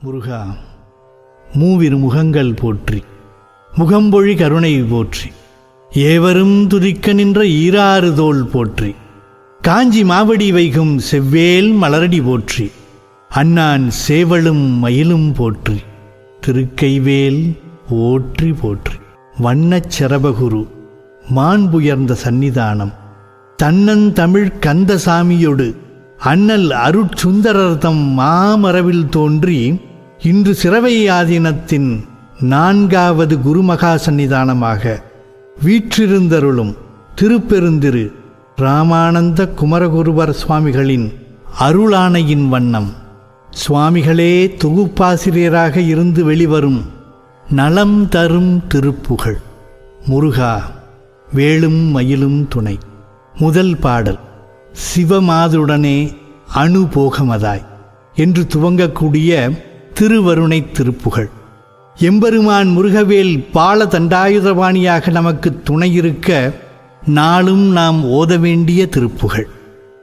முருகா மூவிரு முகங்கள் போற்றி முகம்பொழி கருணை போற்றி ஏவரும் துதிக்க நின்ற ஈராறு தோல் போற்றி காஞ்சி மாவடி வைகும் செவ்வேல் மலரடி போற்றி அண்ணான் சேவலும் மயிலும் போற்றி திருக்கைவேல் ஓற்றி போற்றி. வண்ணச் சரபகுரு மாண்புயர்ந்த சந்நிதானம் தன்னந்தமிழ் கந்தசாமியொடு அண்ணல் அருட்சுந்தரர்தம் மாமரவில் தோன்றி இன்று சிறவை ஆதீனத்தின் நான்காவது குருமகா சந்நிதானமாக வீற்றிருந்தருளும் திருப்பெருந்திரு ராமானந்த குமரகுருவர் சுவாமிகளின் அருளானையின் வண்ணம். சுவாமிகளே தொகுப்பாசிரியராக இருந்து வெளிவரும் நலம் தரும் திருப்புகழ். முருகா வேளும் மயிலும் துணை. முதல் பாடல் சிவமாதுடனே அணுபோகமதாய் என்று துவங்கக்கூடிய திருவருணை திருப்புகழ் எம்பெருமான் முருகவேல் பால தண்டாயுதபாணியாக நமக்கு துணையிருக்க நாளும் நாம் ஓத வேண்டிய திருப்புகழ்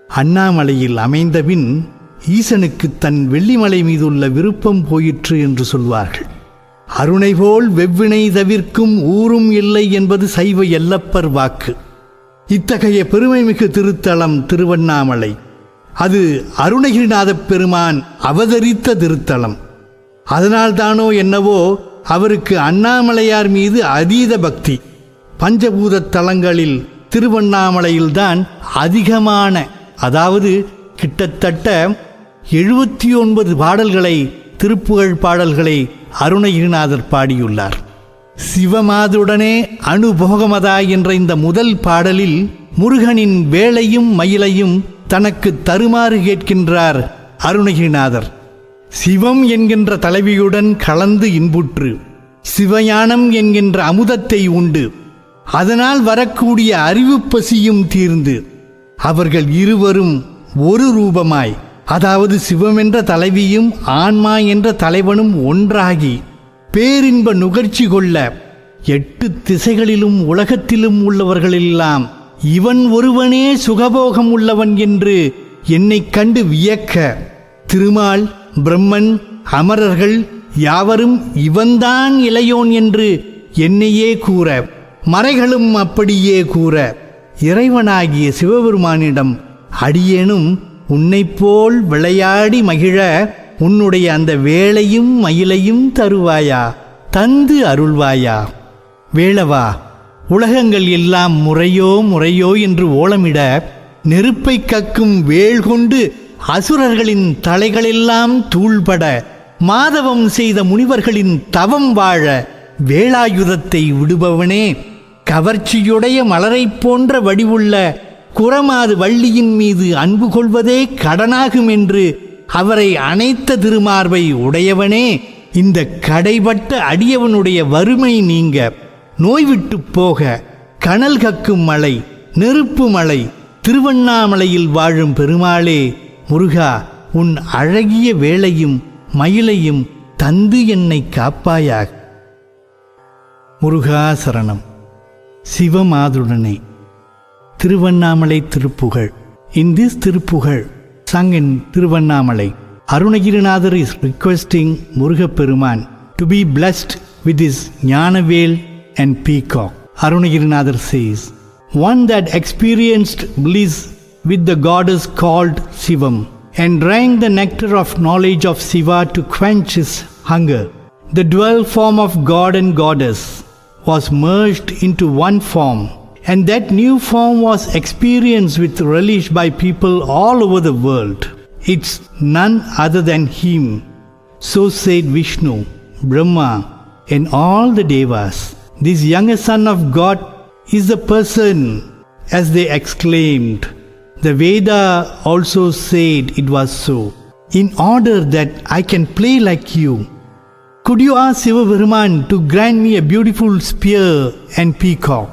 அண்ணாமலையில் அமைந்தபின் ஈசனுக்கு தன் வெள்ளிமலை மீதுள்ள விருப்பம் போயிற்று என்று சொல்வார்கள். அருணை போல் வெவ்வினை தவிர்க்கும் ஊரும் இல்லை என்பது சைவ எல்லப்பர் வாக்கு. இத்தகைய பெருமைமிகு திருத்தலம் திருவண்ணாமலை. அது அருணகிரிநாதப் பெருமான் அவதரித்த திருத்தலம். அதனால்தானோ என்னவோ அவருக்கு அண்ணாமலையார் மீது அதீத பக்தி. பஞ்சபூத தலங்களில் திருவண்ணாமலையில்தான் அதிகமான அதாவது கிட்டத்தட்ட எழுபத்தி ஒன்பது பாடல்களை திருப்புகழ் பாடல்களை அருணகிரிநாதர் பாடியுள்ளார். சிவமாதுடனே அனுபோகமதா என்ற இந்த முதல் பாடலில் முருகனின் வேலையும் மயிலையும் தனக்கு தருமாறு கேட்கின்றார் அருணகிரிநாதர். சிவம் என்கின்ற தலைவியுடன் கலந்து இன்புற்று சிவயானம் என்கின்ற அமுதத்தை உண்டு. அதனால் வரக்கூடிய அறிவு பசியும் தீர்ந்து அவர்கள் இருவரும் ஒரு ரூபமாய் அதாவது சிவம் என்ற தலைவியும் ஆன்மா என்ற தலைவனும் ஒன்றாகி பேரின்ப நுகர்ச்சி கொள்ள எட்டு திசைகளிலும் உலகத்திலும் உள்ளவர்களெல்லாம் இவன் ஒருவனே சுகபோகம் உள்ளவன் என்று என்னைக் கண்டு வியக்க திருமால் பிரம்மன் அமரர்கள் யாவரும் இவன்தான் இளையோன் என்று என்னையே கூற மறைகளும் அப்படியே கூற இறைவனாகிய சிவபெருமானிடம் அடியேனும் உன்னைப் போல் விளையாடி மகிழ உன்னுடைய அந்த வேளையும் மயிலையும் தருவாயா தந்து அருள்வாயா? வேளவா உலகங்கள் எல்லாம் முறையோ முறையோ என்று ஓலமிட நெருப்பை கக்கும் வேள் கொண்டு அசுரர்களின் தலைகளெல்லாம் தூள்பட மாதவம் செய்த முனிவர்களின் தவம் வாழ வேளாயுதத்தை விடுபவனே. கவர்ச்சியுடைய மலரைப் போன்ற வடிவுள்ள குரமாது வள்ளியின் மீது அன்பு கொள்வதே கடனாகும் என்று அவரை அணைத்த திருமார்பை உடையவனே. இந்த கடைபட்ட அடியவனுடைய வறுமை நீங்க. நோய்விட்டு போக கனல் கக்கும் மலை நெருப்பு மலை திருவண்ணாமலையில் வாழும் பெருமாளே முருகா உன் அழகிய வேளையும் மயிலையும் தந்து என்னை காப்பாயாக. முருகா சரணம். சிவமாதுடனே. Tiruvannamalai Thiruppugazh. In this Thiruppugazh. Sung in Tiruvannamalai. Arunagirinathar is requesting Murugaperuman to be blessed with his Gnanavel and peacock. Arunagirinathar says. One that experienced bliss with the goddess called Sivam and drank the nectar of knowledge of Siva to quench his hunger. The dual form of God and goddess was merged into one form, and that new form was experienced with relish by people all over the world. It's none other than Him. So said Vishnu, Brahma, and all the Devas. This younger son of God is the person, as they exclaimed. The Veda also said it was so. In order that I can play like you, could you ask Sivavarman to grant me a beautiful spear and peacock?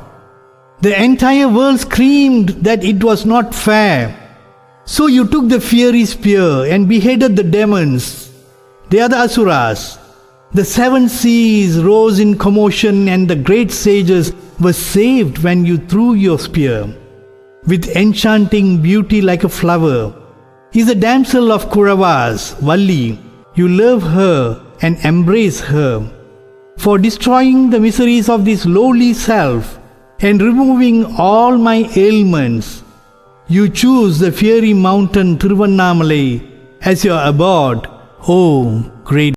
The entire world screamed that it was not fair. So you took the fiery spear and beheaded the demons. They are the Asuras. The seven seas rose in commotion, and the great sages were saved when you threw your spear. With enchanting beauty like a flower, is a damsel of Kuravas, Valli, you love her and embrace her. For destroying the miseries of this lowly self and removing all my ailments, you choose the fiery mountain Tiruvannamalai as your abode, O great